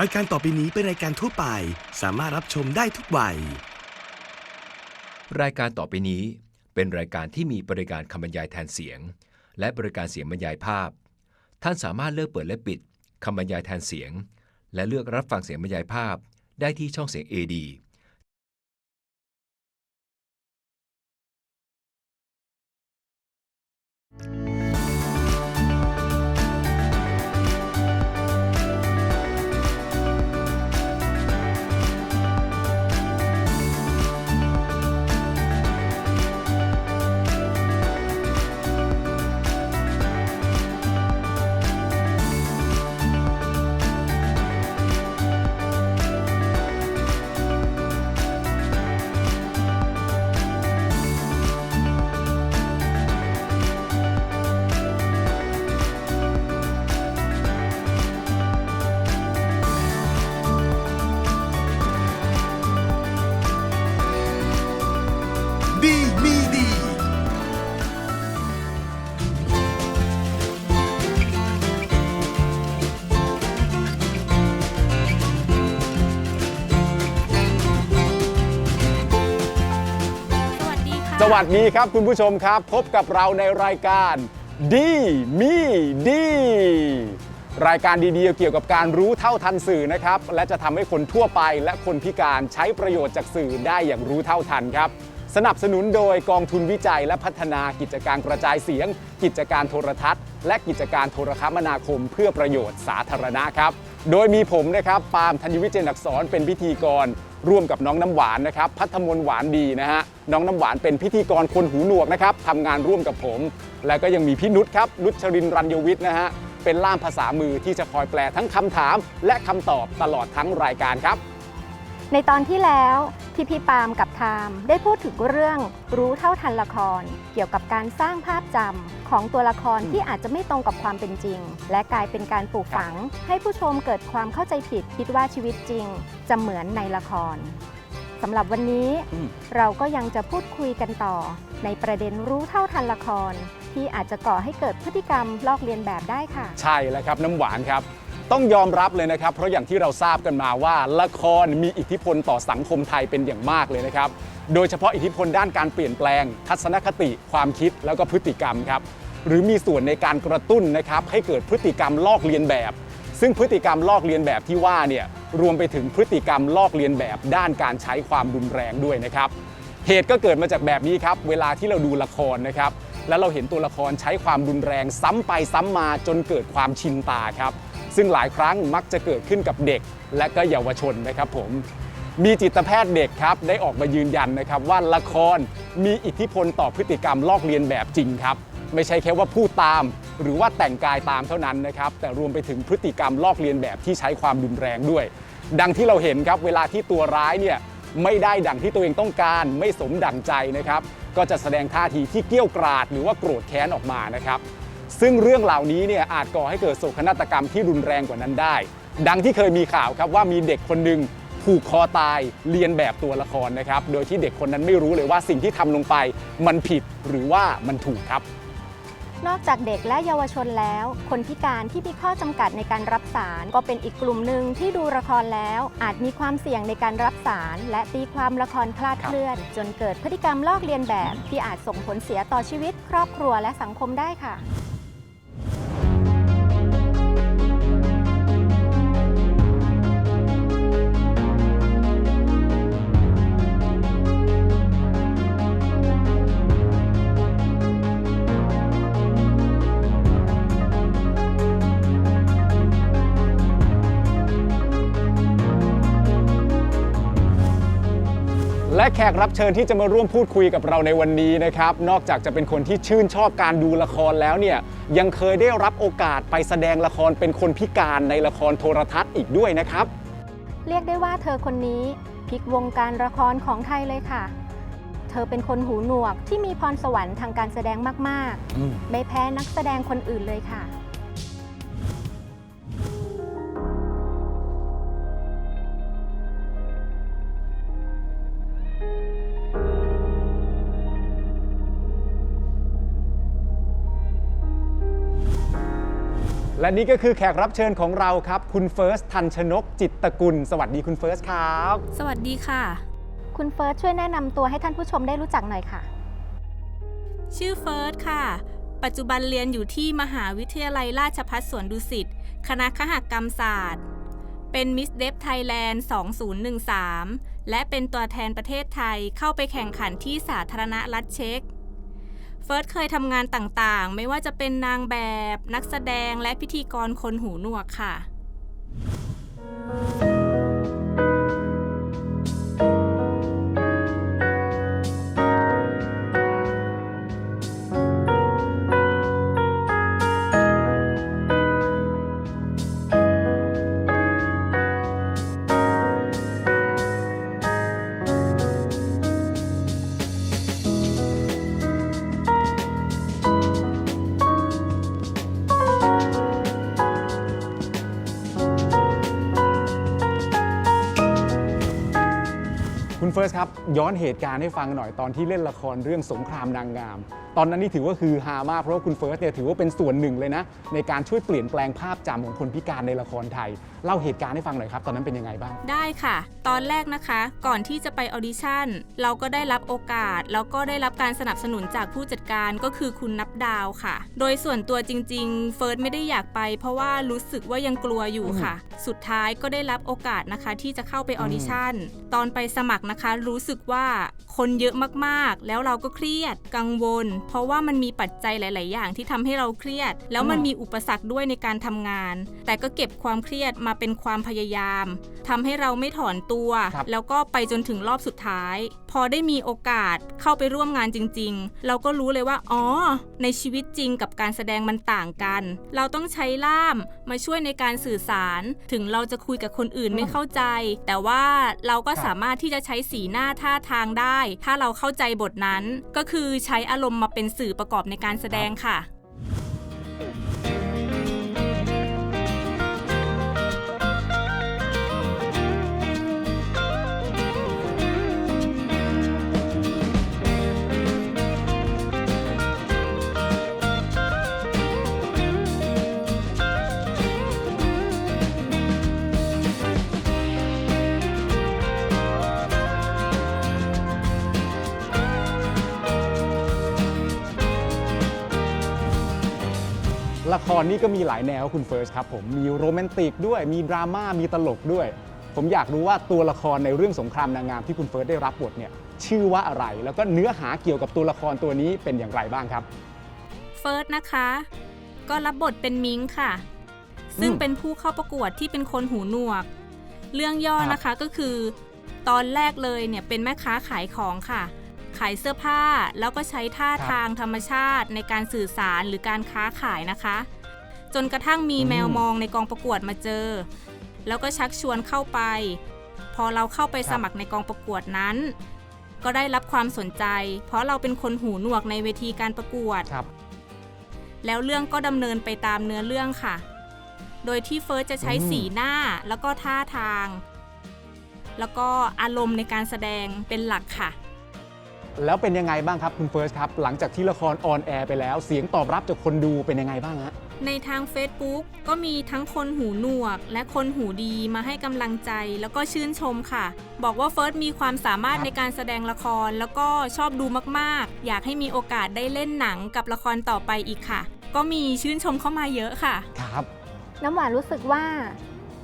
รายการต่อไปนี้เป็นรายการทั่วไป สามารถรับชมได้ทุกวัย รายการต่อไปนี้เป็นรายการที่มีบริการคำบรรยายแทนเสียง และบริการเสียงบรรยายภาพ ท่านสามารถเลือกเปิดและปิดคำบรรยายแทนเสียง และเลือกรับฟังเสียงบรรยายภาพ ได้ที่ช่องเสียง AD วัสดีค่ะสวัสดีครับคุณผู้ชมครับ พบกับเราในรายการดีมีดี รายการดีๆ เกี่ยวกับการรู้เท่าทันสื่อนะครับ และจะทำให้คนทั่วไปและคนพิการใช้ประโยชน์จากสื่อได้อย่างรู้เท่าทันครับ สนับสนุนโดยกองทุนวิจัยและพัฒนากิจการกระจายเสียง กิจการโทรทัศน์ และกิจการโทรคมนาคม เพื่อประโยชน์สาธารณะครับ โดยมีผมนะครับปาล์มธัญวิเจนอักษรเป็นพิธีกร ร่วมกับน้องน้ำหวานนะครับพัฒมนหวานดีนะฮะน้องน้ำหวานเป็นพิธีกรคนหูหนวกนะครับทำงานร่วมกับผม และก็ยังมีพี่นุชครับนุชชรินร์รัญยวิทย์นะฮะเป็นล่ามภาษามือที่จะคอยแปลทั้งคำถาม และคำตอบตลอดทั้งรายการครับ ในตอนที่แล้ว ที่พี่ปาล์มกับไทามได้พูดถึงเรื่องรู้เท่าทันละคร เกี่ยวกับการสร้างภาพจำของตัวละครที่อาจจะไม่ตรงกับความเป็นจริง และกลายเป็นการปลูกฝัง ให้ผู้ชมเกิดความเข้าใจผิดคิดว่าชีวิตจริง จะเหมือนในละครสำหรับวันนี้อืม เราก็ยังจะพูดคุยกันต่อ ในประเด็นรู้เท่าทันละคร ที่อาจจะก่อให้เกิดพฤติกรรมลอกเลียนแบบได้ค่ะ ใช่แล้วครับน้ำหวานครับ ต้องยอมรับเลยนะครับ เพราะอย่างที่เราทราบกันมาว่า ละครมีอิทธิพลต่อสังคมไทยเป็นอย่างมากเลยนะครับ โดยเฉพาะอิทธิพลด้านการเปลี่ยนแปลง ทัศนคติ ความคิดแล้วก็พฤติกรรมครับหรือมีส่วนในการกระตุ้นนะครับให้เกิดพฤติกรรมลอกเลียนแบบ ซึ่งพฤติกรรมลอกเลียนแบบที่ว่าเนี่ยรวมไปถึงพฤติกรรมลอกเลียนแบบด้านการใช้ความรุนแรงด้วยนะครับเหตุก็เกิดมาจากแบบนี้ครับเวลาที่เราดูละครนะครับแล้วเราเห็นตัวละครใช้ความรุนแรงซ้ำไปซ้ำมาจนเกิดความชินตาครับ ซึ่งหลายครั้งมักจะเกิดขึ้นกับเด็ก และก็เยาวชนนะครับผมมีจิตแพทย์เด็กครับได้ออกมายืนยันนะครับว่าละครมีอิทธิพลต่อพฤติกรรมลอกเลียนแบบจริงครับ ไม่ใช่แค่ว่าพูดตาม หรือว่าแต่งกายตามเท่านั้นนะครับแต่รวมไปถึงพฤติกรรมลอกเลียนแบบที่ใช้ความรุนแรงด้วย ดังที่เราเห็นครับเวลาที่ตัวร้ายเนี่ยไม่ได้ดังที่ตัวเองต้องการ ไม่สมดังใจนะครับก็จะแสดงท่าทีที่เกี้ยวกราด หรือว่าโกรธแค้นออกมานะครับ ซึ่งเรื่องเหล่านี้เนี่ยอาจก่อให้เกิดโศกนาฏกรรมที่รุนแรงกว่านั้นได้ ดังที่เคยมีข่าวครับว่ามีเด็กคนหนึ่งผูกคอตายเรียนแบบตัวละครนะครับ โดยที่เด็กคนนั้นไม่รู้เลยว่าสิ่งที่ทำลงไป มันผิดหรือว่ามันถูกครับ นอกจากเด็กและเยาวชนแล้ว คนพิการที่มีข้อจำกัดในการรับสาร ก็เป็นอีกกลุ่มหนึ่งที่ดูละครแล้ว อาจมีความเสี่ยงในการรับสาร และตีความละครคลาดเคลื่อน จนเกิดพฤติกรรมลอกเลียนแบบที่อาจส่งผลเสียต่อชีวิต ครอบครัวและสังคมได้ค่ะ และแขกรับเชิญที่จะมาร่วมพูดคุยกับเราในวันนี้นะครับ นอกจากจะเป็นคนที่ชื่นชอบการดูละครแล้วเนี่ยยังเคยได้รับโอกาสไปแสดงละครเป็นคนพิการในละครโทรทัศน์อีกด้วยนะครับ เรียกได้ว่าเธอคนนี้พลิกวงการละครของไทยเลยค่ะ เธอเป็นคนหูหนวกที่มีพรสวรรค์ทางการแสดงมาก ๆ ไม่แพ้นักแสดงคนอื่นเลยค่ะ แและนี่ก็คือแขกรับเชิญของเราครับ คุณเฟิร์สทันชนกจิตตกุล สวัสดีคุณเฟิร์สครับ สวัสดีค่ะ คุณเฟิร์สช่วยแนะนำตัวให้ท่านผู้ชมได้รู้จักหน่อยค่ะ ชื่อเฟิร์สค่ะ ปัจจุบันเรียนอยู่ที่มหาวิทยาลัยราชภัฏสวนดุสิต คณะคหกรรมศาสตร์ เป็นมิสเดฟไทยแลนด์ 2013 และเป็นตัวแทนประเทศไทยเข้าไปแข่งขันที่สาธารณรัฐเช็ก เฟิร์สเคยทำงานต่างๆ ไม่ว่าจะเป็นนางแบบ นักแสดงและพิธีกรคนหูหนวกค่ะ ย้อนเหตุการณ์ให้ฟังหน่อยตอนที่เล่นละครเรื่องสงครามนางงาม ตอนนั้นนี่ถือว่าคือฮามากเพราะว่าคุณเฟิร์สเนี่ยถือว่าเป็นส่วนหนึ่งเลยนะ ในการช่วยเปลี่ยนแปลงภาพจำของคนพิการในละครไทย เล่าเหตุการณ์ให้ฟังหน่อยครับ ตอนนั้นเป็นยังไงบ้าง ได้ค่ะ ตอนแรกนะคะ ก่อนที่จะไปออดิชั่น เราก็ได้รับโอกาส แล้วก็ได้รับการสนับสนุนจากผู้จัดการก็คือคุณนับดาวค่ะ โดยส่วนตัวจริง ๆ เฟิร์สไม่ได้อยากไป เพราะว่ารู้สึกว่ายังกลัวอยู่ค่ะ สุดท้ายก็ได้รับโอกาสนะคะ ที่จะเข้าไปออดิชั่น ตอนไปสมัครนะคะ รู้สึกว่าคนเยอะมากๆ แล้วเราก็เครียด กังวลเพราะว่ามันมีปัจจัยหลาย ๆ อย่างที่ทำให้เราเครียด แล้วมันมีอุปสรรคด้วยในการทำงาน แต่ก็เก็บความเครียดมาเป็นความพยายามทำให้เราไม่ถอนตัวครับแล้วก็ไปจนถึงรอบสุดท้าย พอได้มีโอกาสเข้าไปร่วมงานจริง ๆ เราก็รู้เลยว่าอ๋อ ในชีวิตจริงกับการแสดงมันต่างกัน เราต้องใช้ล่ามมาช่วยในการสื่อสาร ถึงเราจะคุยกับคนอื่นไม่เข้าใจ แต่ว่าเราก็สามารถที่จะใช้สีหน้าท่าทางได้ ถ้าเราเข้าใจบทนั้น ก็คือใช้อารมณ์มาเป็นสื่อประกอบในการแสดงค่ะ ละครนี่ก็มีหลายแนวคุณเฟิร์สครับผมมีโรแมนติกด้วยมีดราม่ามีตลกด้วย ผมอยากรู้ว่าตัวละครในเรื่องสงครามนางงามที่คุณเฟิร์สได้รับบทเนี่ยชื่อว่าอะไร แล้วก็เนื้อหาเกี่ยวกับตัวละครตัวนี้เป็นอย่างไรบ้างครับเฟิร์สนะคะ ก็รับบทเป็นมิงค่ะ ซึ่งอืมเป็นผู้เข้าประกวดที่เป็นคนหูหนวก เรื่องย่อครับนะคะก็คือ ตอนแรกเลยเนี่ยเป็นแม่ค้าขายของค่ะ ขายเสื้อผ้าแล้วก็ใช้ท่าทางธรรมชาติในการสื่อสารหรือการค้าขายนะคะ จนกระทั่งมีแมวมองในกองประกวดมาเจอ แล้วก็ชักชวนเข้าไป พอเราเข้าไปสมัครในกองประกวดนั้น ก็ได้รับความสนใจ เพราะเราเป็นคนหูหนวกในเวทีการประกวดครับแล้วเรื่องก็ดำเนินไปตามเนื้อเรื่องค่ะ โดยที่เฟิร์สจะใช้อืมสีหน้าแล้วก็ท่าทาง แล้วก็อารมณ์ในการแสดงเป็นหลักค่ะ แล้วเป็นยังไงบ้างครับคุณเฟิร์สครับ หลังจากที่ละครออนแอร์ไปแล้ว เสียงตอบรับจากคนดูเป็นยังไงบ้างฮะ ในทาง Facebook ก็มีทั้งคนหูหนวก และคนหูดีมาให้กำลังใจแล้วก็ชื่นชมค่ะ บอกว่าเฟิร์สมีความสามารถครับในการแสดงละคร แล้วก็ชอบดูมากๆ อยากให้มีโอกาสได้เล่นหนังกับละครต่อไปอีกค่ะ ก็มีชื่นชมเข้ามาเยอะค่ะ ครับ น้ำหวานรู้สึกว่า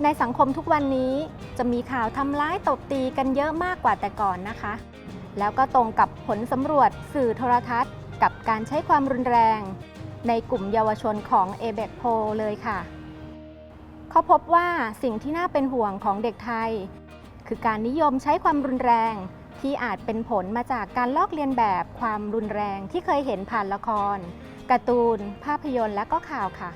ในสังคมทุกวันนี้จะมีข่าวทำร้ายตบตีกันเยอะมากกว่าแต่ก่อนนะคะ แล้วก็ตรงกับผลสำรวจสื่อโทรทัศน์ กับการใช้ความรุนแรง ในกลุ่มเยาวชนของ a b e c p o เลยค่ะ เขาพบว่าสิ่งที่น่าเป็นห่วงของเด็กไทย คือการนิยมใช้ความรุนแรง ที่อาจเป็นผลมาจากการลอกเลียนแบบความรุนแรงที่เคยเห็นผ่านละครการ์ตูน ภาพยนตร์และก็ข่าวค่ะ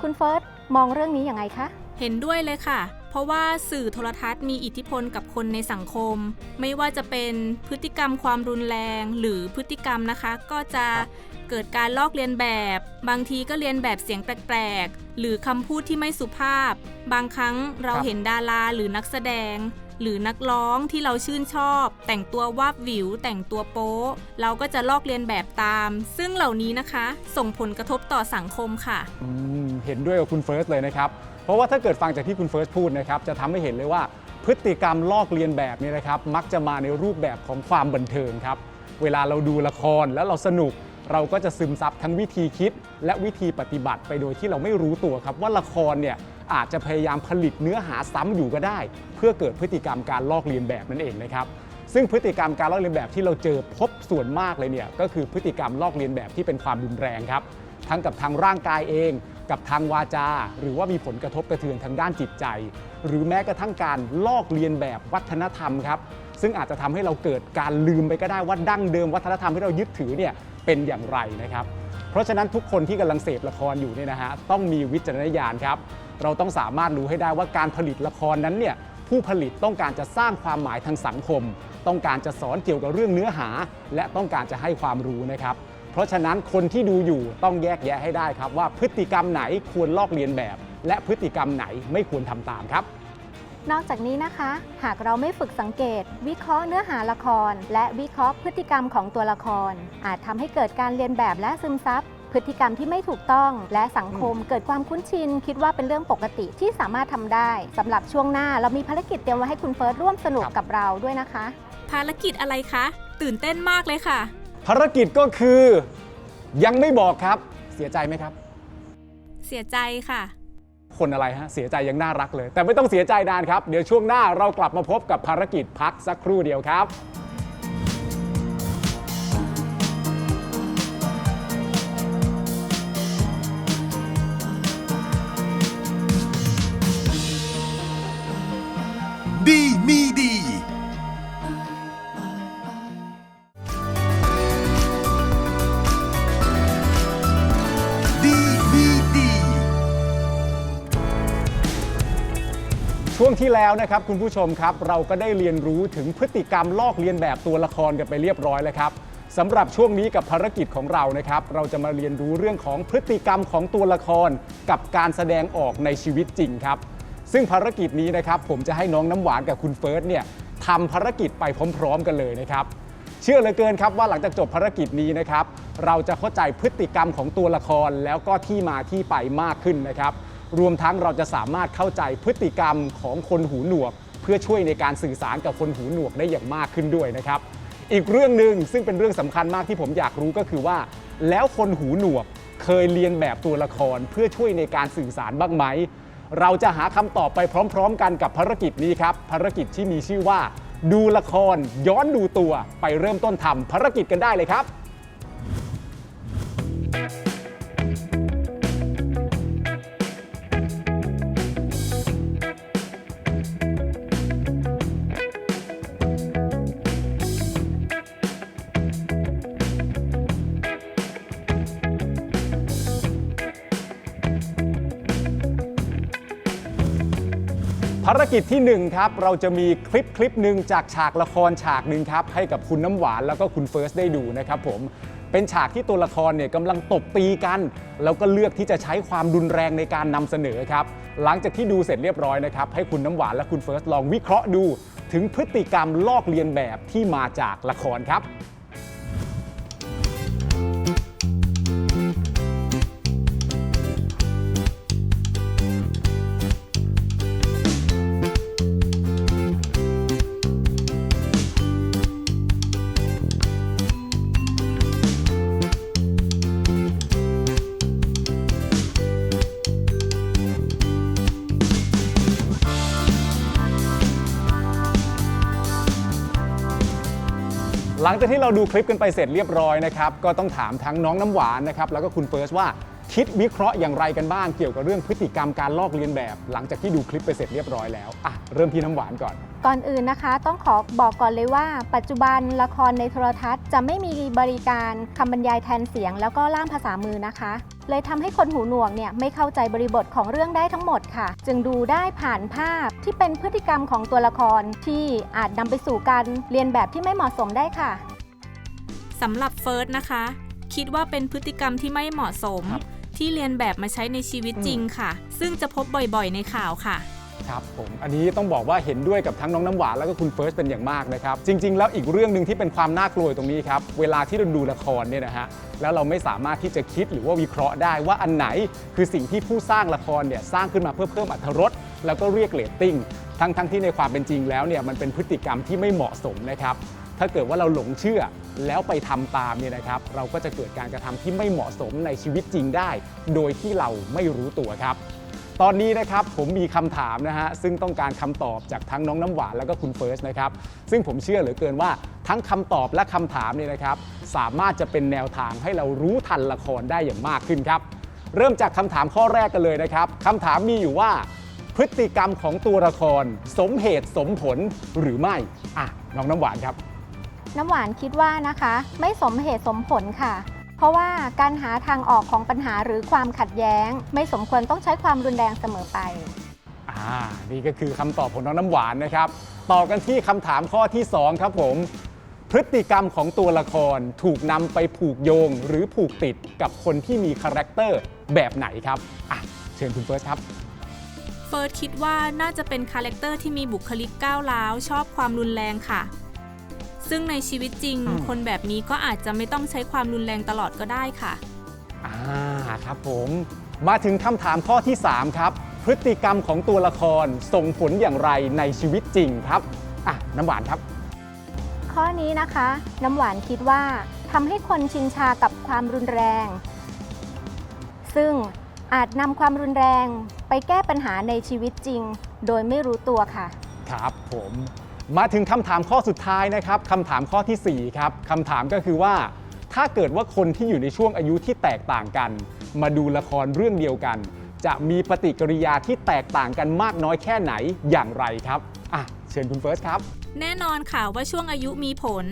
คุณเฟิร์สมองเรื่องนี้อย่างไงคะ เห็นด้วยเลยค่ะ เพราะว่าสื่อโทรทัศน์มีอิทธิพลกับคนในสังคม ไม่ว่าจะเป็นพฤติกรรมความรุนแรง หรือพฤติกรรมนะคะ ก็จะเกิดการลอกเลียนแบบ บางทีก็เรียนแบบเสียงแปลกๆ หรือคำพูดที่ไม่สุภาพ บางครั้งเราเห็นดาราหรือนักแสดง หรือนักร้องที่เราชื่นชอบ แต่งตัววาบวิว แต่งตัวโป๊เราก็จะลอกเลียนแบบตาม ซึ่งเหล่านี้นะคะ ส่งผลกระทบต่อสังคมค่ะ เห็นด้วยกับคุณเฟิร์สเลยนะครับ เพราะว่าถ้าเกิดฟังจากที่คุณเฟิร์สพูดนะครับจะทำให้เห็นเลยว่าพฤติกรรมลอกเลียนแบบนี้นะครับ มักจะมาในรูปแบบของความบันเทิงครับ เวลาเราดูละครแล้วเราสนุก เราก็จะซึมซับทั้งวิธีคิด และวิธีปฏิบัติไปโดยที่เราไม่รู้ตัวครับ ว่าละครเนี่ยอาจจะพยายามผลิตเนื้อหาซ้ำอยู่ก็ได้ เพื่อเกิดพฤติกรรมการลอกเลียนแบบนั่นเองนะครับซึ่งพฤติกรรมการลอกเลียนแบบที่เราเจอพบส่วนมากเลยเนี่ยก็คือพฤติกรรมลอกเลียนแบบที่เป็นความรุนแรงครับ ทั้งกับทางร่างกายเอง กับทางวาจา หรือว่ามีผลกระทบกระเทือนทางด้านจิตใจ หรือแม้กระทั่งการลอกเลียนแบบวัฒนธรรมครับซึ่งอาจจะทำให้เราเกิดการลืมไปก็ได้ว่าดั้งเดิมวัฒนธรรมที่เรายึดถือเนี่ยเป็นอย่างไรนะครับ เพราะฉะนั้นทุกคนที่กำลังเสพละครอยู่เนี่ยนะฮะต้องมีวิจารณญาณครับ เราต้องสามารถรู้ให้ได้ว่าการผลิตละครนั้นเนี่ยผู้ผลิตต้องการจะสร้างความหมายทางสังคม ต้องการจะสอนเกี่ยวกับเรื่องเนื้อหา และต้องการจะให้ความรู้นะครับ เพราะฉะนั้นคนที่ดูอยู่ต้องแยกแยะให้ได้ครับ ว่าพฤติกรรมไหนควรลอกเลียนแบบ และพฤติกรรมไหนไม่ควรทำตามครับ นอกจากนี้นะคะ หากเราไม่ฝึกสังเกต วิเคราะห์เนื้อหาละคร และวิเคราะห์พฤติกรรมของตัวละคร อาจทำให้เกิดการเรียนแบบและซึมซับพฤติกรรมที่ไม่ถูกต้องและสังคมเกิดความคุ้นชิน คิดว่าเป็นเรื่องปกติที่สามารถทำได้สำหรับช่วงหน้าเรามีภารกิจเตรียมไว้ให้คุณเฟิร์สร่วมสนุกครับ กับเราด้วยนะคะ ภารกิจอะไรคะ ตื่นเต้นมากเลยค่ะ ภารกิจก็คือยังไม่บอกครับ เสียใจไหมครับ เสียใจค่ะ คนอะไรฮะ เสียใจยังน่ารักเลย แต่ไม่ต้องเสียใจนานครับ เดี๋ยวช่วงหน้าเรากลับมาพบกับภารกิจพักสักครู่เดียวครับ วงที่แล้วนะครับคุณผู้ชมครับ เราก็ได้เรียนรู้ถึงพฤติกรรมลอกเลียนแบบตัวละครกันไปเรียบร้อยแล้วครับสำหรับช่วงนี้กับภารกิจของเรานะครับ เราจะมาเรียนรู้เรื่องของพฤติกรรมของตัวละคร กับการแสดงออกในชีวิตจริงครับ ซึ่งภารกิจนี้นะครับ ผมจะให้น้องน้ำหวานกับคุณเฟิร์สเนี่ยทำภารกิจไปพร้อม ๆ กันเลยนะครับ เชื่อเหลือเกินครับว่าหลังจากจบภารกิจนี้นะครับ เราจะเข้าใจพฤติกรรมของตัวละครแล้วก็ที่มาที่ไปมากขึ้นนะครับ รวมทั้งเราจะสามารถเข้าใจพฤติกรรมของคนหูหนวก เพื่อช่วยในการสื่อสารกับคนหูหนวกได้อย่างมากขึ้นด้วยนะครับ อีกเรื่องหนึ่งซึ่งเป็นเรื่องสำคัญมากที่ผมอยากรู้ก็คือว่า แล้วคนหูหนวกเคยเรียนแบบตัวละครเพื่อช่วยในการสื่อสารบ้างไหม เราจะหาคำตอบไปพร้อม ๆ กันกับภารกิจนี้ครับ ภารกิจที่มีชื่อว่า ดูละคร ย้อนดูตัวไปเริ่มต้นทำภารกิจกันได้เลยครับ กิจที่1ครับเราจะมีคลิปคลิปหนึ่งจากฉากละครฉากหนึ่งครับให้กับคุณน้ำหวานแล้วก็คุณเฟิร์สได้ดูนะครับผมเป็นฉากที่ตัวละครเนี่ยกำลังตบตีกัน แล้วก็เลือกที่จะใช้ความรุนแรงในการนำเสนอครับหลังจากที่ดูเสร็จเรียบร้อยนะครับให้คุณน้ำหวานและคุณเฟิร์สลองวิเคราะห์ดู ถึงพฤติกรรมลอกเลียนแบบที่มาจากละครครับ หลังจากที่เราดูคลิปกันไปเสร็จเรียบร้อยนะครับก็ต้องถามทั้งน้องน้ำหวานนะครับแล้วก็คุณเฟิร์สว่าคิดวิเคราะห์อย่างไรกันบ้างเกี่ยวกับเรื่องพฤติกรรมการลอกเลียนแบบ หลังจากที่ดูคลิปไปเสร็จเรียบร้อยแล้วอะเริ่มที่น้ำหวานก่อน ก่อนอื่นนะคะ ต้องขอบอกก่อนเลยว่า ปัจจุบันละครในโทรทัศน์ จะไม่มีบริการคำบรรยายแทนเสียง แล้วก็ล่ามภาษามือนะคะ เลยทำให้คนหูหนวกเนี่ยไม่เข้าใจบริบทของเรื่องได้ทั้งหมดค่ะ จึงดูได้ผ่านภาพที่เป็นพฤติกรรมของตัวละครที่อาจนำไปสู่การเรียนแบบที่ไม่เหมาะสมได้ค่ะสำหรับเฟิร์สนะคะ คิดว่าเป็นพฤติกรรมที่ไม่เหมาะสมครับที่เรียนแบบมาใช้ในชีวิตจริงค่ะ ซึ่งจะพบบ่อยๆในข่าวค่ะ ครับผมอันนี้ต้องบอกว่าเห็นด้วยกับทั้งน้องน้ำหวานแล้วก็คุณเฟิร์สเป็นอย่างมากนะครับ จริง ๆ แล้วอีกเรื่องหนึ่งที่เป็นความน่ากลัวตรงนี้ครับ เวลาที่เราดูละครเนี่ยนะฮะแล้วเราไม่สามารถที่จะคิดหรือว่าวิเคราะห์ได้ว่าอันไหนคือสิ่งที่ผู้สร้างละครเนี่ยสร้างขึ้นมาเพื่อเพิ่มอรรถรสแล้วก็เรียกเรตติ้งทั้งทั้งที่ในความเป็นจริงแล้วเนี่ยมันเป็นพฤติกรรมที่ไม่เหมาะสมนะครับถ้าเกิดว่าเราหลงเชื่อแล้วไปทำตามเนี่ยนะครับ เราก็จะเกิดการกระทำที่ไม่เหมาะสมในชีวิตจริงได้ โดยที่เราไม่รู้ตัวครับ ตอนนี้นะครับผมมีคำถามนะฮะซึ่งต้องการคำตอบจากทั้งน้องน้ำหวานแล้วก็คุณเฟิร์สนะครับซึ่งผมเชื่อเหลือเกินว่าทั้งคำตอบและคำถามเนี่ยนะครับสามารถจะเป็นแนวทางให้เรารู้ทันละครได้อย่างมากขึ้นครับ เริ่มจากคำถามข้อแรกกันเลยนะครับคำถามมีอยู่ว่า พฤติกรรมของตัวละคร สมเหตุสมผลหรือไม่อะน้องน้ำหวานครับ น้ำหวานคิดว่านะคะ ไม่สมเหตุสมผลค่ะ เพราะว่าการหาทางออกของปัญหาหรือความขัดแย้ง ไม่สมควรต้องใช้ความรุนแรงเสมอไป อ่า นี่ก็คือคำตอบของน้องน้ำหวานนะครับ ต่อกันที่คำถามข้อที่ 2 ครับผม พฤติกรรมของตัวละครถูกนำไปผูกโยงหรือผูกติดกับคนที่มีคาแรคเตอร์แบบไหนครับ อะ เชิญคุณเฟิร์สครับเฟิร์สคิดว่าน่าจะเป็นคาแรคเตอร์ที่มีบุคลิกก้าวร้าวชอบความรุนแรงค่ะ ซึ่งในชีวิตจริง อืม คนแบบนี้ก็อาจจะไม่ต้องใช้ความรุนแรงตลอดก็ได้ค่ะ อ่าครับผมมาถึงคำถามข้อที่ 3 ครับ พฤติกรรมของตัวละครส่งผลอย่างไรในชีวิตจริงครับอะน้ำหวานครับ ข้อนี้นะคะ น้ำหวานคิดว่าทำให้คนชินชากับความรุนแรง ซึ่งอาจนำความรุนแรงไปแก้ปัญหาในชีวิตจริง โดยไม่รู้ตัวค่ะ ครับผม มาถึงคำถามข้อสุดท้ายนะครับคำถามข้อทีสี่ 4 ครับคำถามก็คือว่า ถ้าเกิดว่าคนที่อยู่ในช่วงอายุที่แตกต่างกัน มาดูละครเรื่องเดียวกัน จะมีปฏิกิริยาที่แตกต่างกันมากน้อยแค่ไหนอย่างไรครับ เชิญคุณเฟิร์สครับ แน่นอนค่ะว่าช่วงอายุมีผล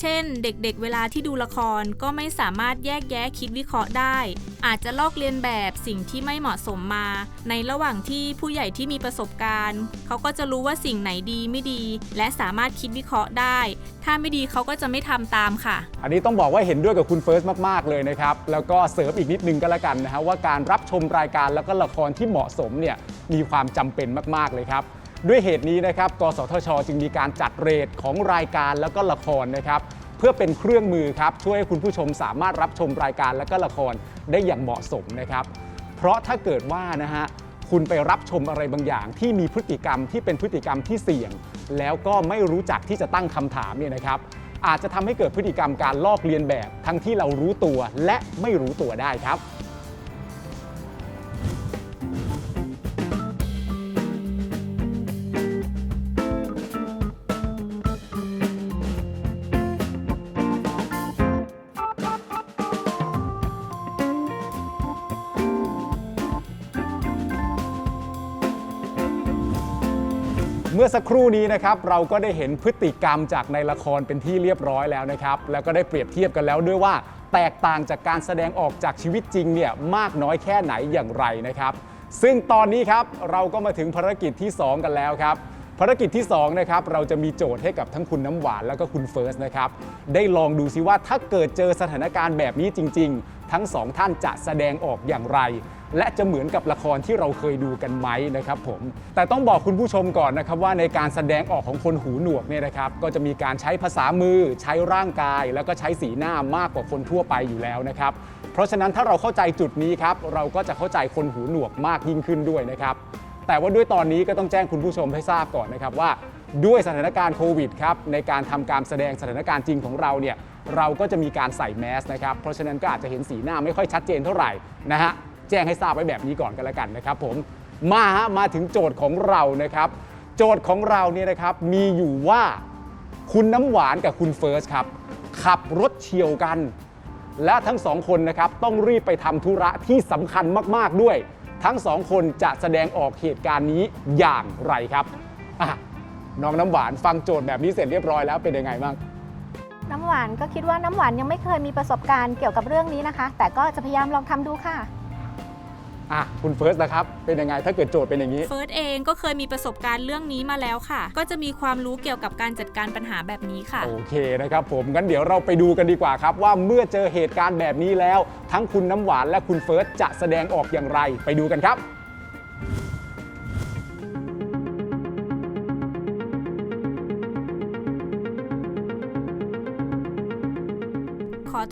เช่น เด็กๆเวลาที่ดูละครก็ไม่สามารถแยกแยะคิดวิเคราะห์ได้ อาจจะลอกเลียนแบบสิ่งที่ไม่เหมาะสมมา ในระหว่างที่ผู้ใหญ่ที่มีประสบการณ์ เขาก็จะรู้ว่าสิ่งไหนดีไม่ดี และสามารถคิดวิเคราะห์ได้ ถ้าไม่ดีเขาก็จะไม่ทำตามค่ะ อันนี้ต้องบอกว่าเห็นด้วยกับคุณเฟิร์สมากๆเลยนะครับ แล้วก็เสริมอีกนิดนึงก็แล้วกันนะฮะว่าการรับชมรายการแล้วก็ละครที่เหมาะสมเนี่ยมีความจำเป็นมากๆเลยครับ ด้วยเหตุนี้นะครับ กสทช จึงมีการจัดเรทของรายการแล้วก็ละครนะครับ เพื่อเป็นเครื่องมือครับ ช่วยให้คุณผู้ชมสามารถรับชมรายการและก็ละครได้อย่างเหมาะสมนะครับ เพราะถ้าเกิดว่านะฮะคุณไปรับชมอะไรบางอย่าง ที่มีพฤติกรรมที่เป็นพฤติกรรมที่เสี่ยง แล้วก็ไม่รู้จักที่จะตั้งคำถามเนี่ยนะครับ อาจจะทำให้เกิดพฤติกรรมการลอกเลียนแบบ ทั้งที่เรารู้ตัวและไม่รู้ตัวได้ครับ มื่อสักครู่นี้นะครับเราก็ได้เห็นพฤติกรรมจากในละครเป็นที่เรียบร้อยแล้วนะครับ แล้วก็ได้เปรียบเทียบกันแล้วด้วยว่า แตกต่างจากการแสดงออกจากชีวิตจริงเนี่ยมากน้อยแค่ไหนอย่างไรนะครับ ซึ่งตอนนี้ครับเราก็มาถึงภารกิจที่ 2 กันแล้วครับ ภารกิจที่2นะครับเราจะมีโจทย์ให้กับทั้งคุณน้ำหวานแล้วก็คุณเฟิร์สนะครับได้ลองดูซิว่าถ้าเกิดเจอสถานการณ์แบบนี้จริง ๆ ทั้งสองท่านจะแสดงออกอย่างไร และจะเหมือนกับละครที่เราเคยดูกันไหมนะครับผมแต่ต้องบอกคุณผู้ชมก่อนนะครับว่าในการแสดงออกของคนหูหนวกเนี่ยนะครับก็จะมีการใช้ภาษามือ ใช้ร่างกาย แล้วก็ใช้สีหน้ามากกว่าคนทั่วไปอยู่แล้วนะครับเพราะฉะนั้นถ้าเราเข้าใจจุดนี้ครับเราก็จะเข้าใจคนหูหนวกมากยิ่งขึ้นด้วยนะครับแต่ว่าด้วยตอนนี้ก็ต้องแจ้งคุณผู้ชมให้ทราบก่อนนะครับว่า ด้วยสถานการณ์โควิดครับในการทำการแสดงสถานการณ์จริงของเราเนี่ย เราก็จะมีการใส่แมสนะครับ เพราะฉะนั้นก็อาจจะเห็นสีหน้าไม่ค่อยชัดเจนเท่าไหร่นะฮะ แจ้งให้ทราบไว้แบบนี้ก่อนกันแล้วกันนะครับผม มาฮะมาถึงโจทย์ของเรานะครับ โจทย์ของเราเนี่ยนะครับมีอยู่ว่าคุณน้ำหวานกับคุณเฟิร์สครับขับรถเฉียวกัน และทั้งสองคนนะครับต้องรีบไปทำธุระที่สำคัญมาก ๆ ด้วย ทั้งสองคนจะแสดงออกเหตุการณ์นี้อย่างไรครับอะน้องน้ำหวานฟังโจทย์แบบนี้เสร็จเรียบร้อยแล้วเป็นยังไงบ้าง น้ำหวานก็คิดว่าน้ำหวานยังไม่เคยมีประสบการณ์เกี่ยวกับเรื่องนี้นะคะ แต่ก็จะพยายามลองทำดูค่ะ อะคุณเฟิร์สนะครับ เป็นยังไงถ้าเกิดโจทย์เป็นอย่างนี้ เฟิร์สเองก็เคยมีประสบการณ์เรื่องนี้มาแล้วค่ะ ก็จะมีความรู้เกี่ยวกับการจัดการปัญหาแบบนี้ค่ะ โอเคนะครับผมงั้นเดี๋ยวเราไปดูกันดีกว่าครับ ว่าเมื่อเจอเหตุการณ์แบบนี้แล้ว ทั้งคุณน้ำหวานและคุณเฟิร์สจะแสดงออกอย่างไร ไปดูกันครับ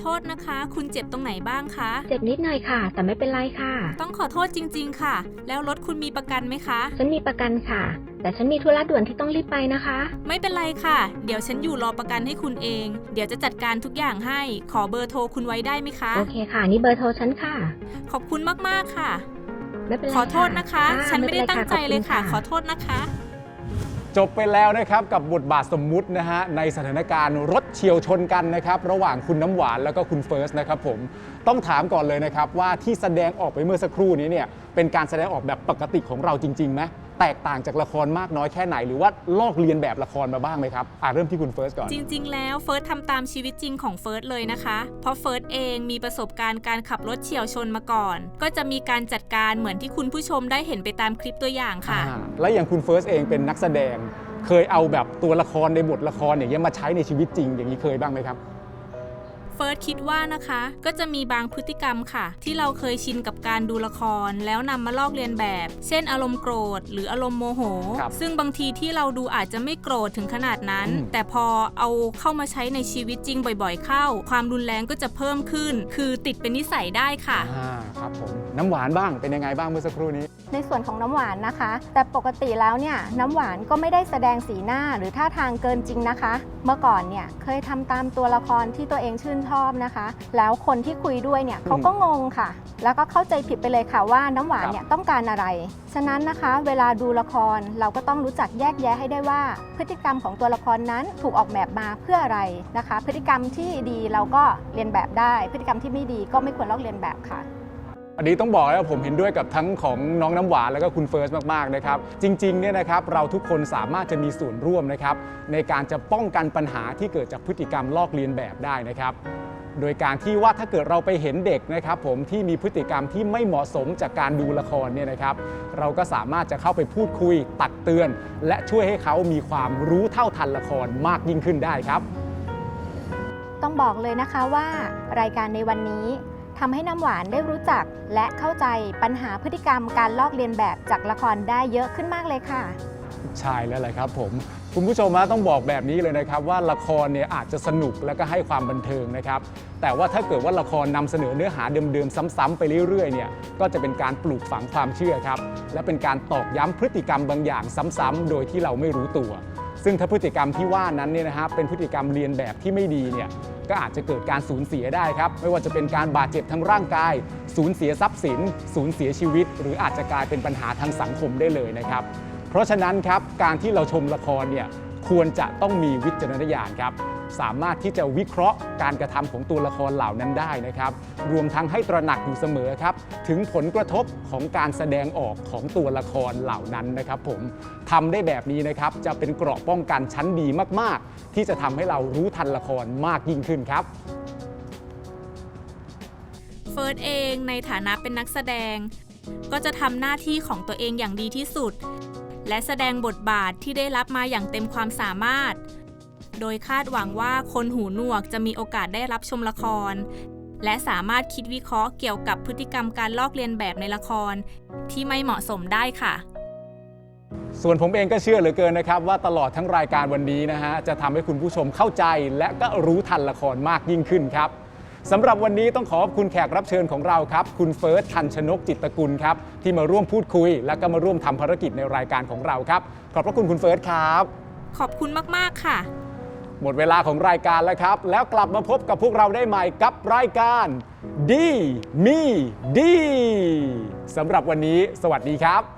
โทษนะคะ คุณเจ็บตรงไหนบ้างคะ เจ็บนิดหน่อยค่ะ แต่ไม่เป็นไรค่ะ ต้องขอโทษจริง ๆ ค่ะ แล้วรถคุณมีประกันไหมคะ ฉันมีประกันค่ะ แต่ฉันมีธุระด่วนที่ต้องรีบไปนะคะ ไม่เป็นไรค่ะ เดี๋ยวฉันอยู่รอประกันให้คุณเอง เดี๋ยวจะจัดการทุกอย่างให้ ขอเบอร์โทรคุณไว้ได้ไหมคะ โอเคค่ะ นี่เบอร์โทรฉันค่ะ ขอบคุณมากๆค่ะ ไม่เป็นไรขอโทษนะคะะฉันไม่ได้ตั้งใจเลยค่ะขอขอบณ โทษนะคะ จบไปแล้วนะครับกับบทบาทสมมุตินะฮะในสถานการณ์รถเฉียวชนกันนะครับระหว่างคุณน้ำหวานแล้วก็คุณเฟิร์สนะครับผม ต้องถามก่อนเลยนะครับว่าที่แสดงออกไปเมื่อสักครู่นี้เนี่ยเป็นการแสดงออกแบบปกติของเราจริงๆไหมแตกต่างจากละครมากน้อยแค่ไหน หรือว่าลอกเลียนแบบละครมาบ้างไหมครับอ่าเริ่มที่คุณเฟิร์สก่อน จริง ๆ แล้วเฟิร์สทำตามชีวิตจริงของเฟิร์สเลยนะคะ เพราะเฟิร์สเองมีประสบการณ์การขับรถเฉียวชนมาก่อน ก็จะมีการจัดการเหมือนที่คุณผู้ชมได้เห็นไปตามคลิปตัวอย่างค่ะอ่าและอย่างคุณเฟิร์สเองเป็นนักแสดง เคยเอาแบบตัวละครในบทละครอย่างเงี้ยมาใช้ในชีวิตจริง อย่างนี้เคยบ้างไหมครับ เฟิร์สคิดว่านะคะ ก็จะมีบางพฤติกรรมค่ะ ที่เราเคยชินกับการดูละคร แล้วนำมาลอกเลียนแบบ เช่น อารมณ์โกรธ หรืออารมณ์โมโหครับซึ่งบางทีที่เราดูอาจจะไม่โกรธถึงขนาดนั้นอืมแต่พอเอาเข้ามาใช้ในชีวิตจริงบ่อยๆ เข้า ความรุนแรงก็จะเพิ่มขึ้น คือติดเป็นนิสัยได้ค่ะอ่าครับผม น้ำหวานบ้างเป็นยังไงบ้างเมื่อสักครู่นี้ ในส่วนของน้ำหวานนะคะ แต่ปกติแล้วเนี่ยน้ำหวานก็ไม่ได้แสดงสีหน้าหรือท่าทางเกินจริงนะคะ เมื่อก่อนเนี่ยเคยทำตามตัวละครที่ตัวเองชื่นชอบนะคะ แล้วคนที่คุยด้วยเนี่ยเขาก็งงค่ะ แล้วก็เข้าใจผิดไปเลยค่ะว่าน้ำหวานเนี่ยต้องการอะไร ฉะนั้นนะคะ เวลาดูละครเราก็ต้องรู้จักแยกแยะให้ได้ว่า พฤติกรรมของตัวละครนั้นถูกออกแบบมาเพื่ออะไรนะคะ พฤติกรรมที่ดีเราก็เรียนแบบได้ พฤติกรรมที่ไม่ดีก็ไม่ควรลอกเลียนแบบค่ะ อันนี้ต้องบอกเลยว่าผมเห็นด้วยกับทั้งของน้องน้ำหวานแล้วก็คุณเฟิร์สมากๆนะครับจริงๆเนี่ยนะครับเราทุกคนสามารถจะมีส่วนร่วมนะครับในการจะป้องกันปัญหาที่เกิดจากพฤติกรรมลอกเลียนแบบได้นะครับ โดยการที่ว่าถ้าเกิดเราไปเห็นเด็กนะครับ ผมที่มีพฤติกรรมที่ไม่เหมาะสมจากการดูละครเนี่ยนะครับ เราก็สามารถจะเข้าไปพูดคุยตักเตือน และช่วยให้เขามีความรู้เท่าทันละครมากยิ่งขึ้นได้ครับ ต้องบอกเลยนะคะว่ารายการในวันนี้ ทำให้น้ำหวานได้รู้จัก และเข้าใจปัญหาพฤติกรรมการลอกเลียนแบบจากละครได้เยอะขึ้นมากเลยค่ะ ใช่แล้วแหละครับผมคุณผู้ชมนะต้องบอกแบบนี้เลยนะครับ ว่าละครเนี่ยอาจจะสนุกและก็ให้ความบันเทิงนะครับ แต่ว่าถ้าเกิดว่าละครนำเสนอเนื้อหาเดิมๆซ้ำๆไปเรื่อยๆเนี่ยก็จะเป็นการปลูกฝังความเชื่อครับ และเป็นการตอกย้ำพฤติกรรมบางอย่างซ้ำๆโดยที่เราไม่รู้ตัว ซึ่งถ้าพฤติกรรมที่ว่านั้นเนี่ยนะฮะเป็นพฤติกรรมเรียนแบบที่ไม่ดีเนี่ย ก็อาจจะเกิดการสูญเสียได้ครับ ไม่ว่าจะเป็นการบาดเจ็บทางร่างกาย สูญเสียทรัพย์สิน สูญเสียชีวิต หรืออาจจะกลายเป็นปัญหาทางสังคมได้เลยนะครับ เพราะฉะนั้นครับการที่เราชมละครเนี่ยควรจะต้องมีวิจารณญาณครับ สามารถที่จะวิเคราะห์การกระทำของตัวละครเหล่านั้นได้นะครับ รวมทั้งให้ตระหนักอยู่เสมอครับ ถึงผลกระทบของการแสดงออกของตัวละครเหล่านั้นนะครับ ผมทำได้แบบนี้นะครับ จะเป็นเกราะป้องกันชั้นดีมาก ๆ ที่จะทำให้เรารู้ทันละครมากยิ่งขึ้นครับเฟิร์สเองในฐานะเป็นนักแสดง ก็จะทำหน้าที่ของตัวเองอย่างดีที่สุด และแสดงบทบาทที่ได้รับมาอย่างเต็มความสามารถ โดยคาดหวังว่าคนหูหนวกจะมีโอกาสได้รับชมละคร และสามารถคิดวิเคราะห์เกี่ยวกับพฤติกรรมการลอกเลียนแบบในละคร ที่ไม่เหมาะสมได้ค่ะส่วนผมเองก็เชื่อเหลือเกินนะครับ ว่าตลอดทั้งรายการวันนี้นะฮะจะทำให้คุณผู้ชมเข้าใจและก็รู้ทันละครมากยิ่งขึ้นครับสำหรับวันนี้ต้องขอขอบคุณแขกรับเชิญของเราครับ คุณเฟิร์สทันชนกจิตตกุลครับที่มาร่วมพูดคุย และก็มาร่วมทำภารกิจในรายการของเราครับ ขอบพระคุณคุณเฟิร์สครับ ขอบคุณมาก ๆ ค่ะ หมดเวลาของรายการแล้วครับ แล้วกลับมาพบกับพวกเราได้ใหม่กับรายการดีมีดีสำหรับวันนี้ สวัสดีครับ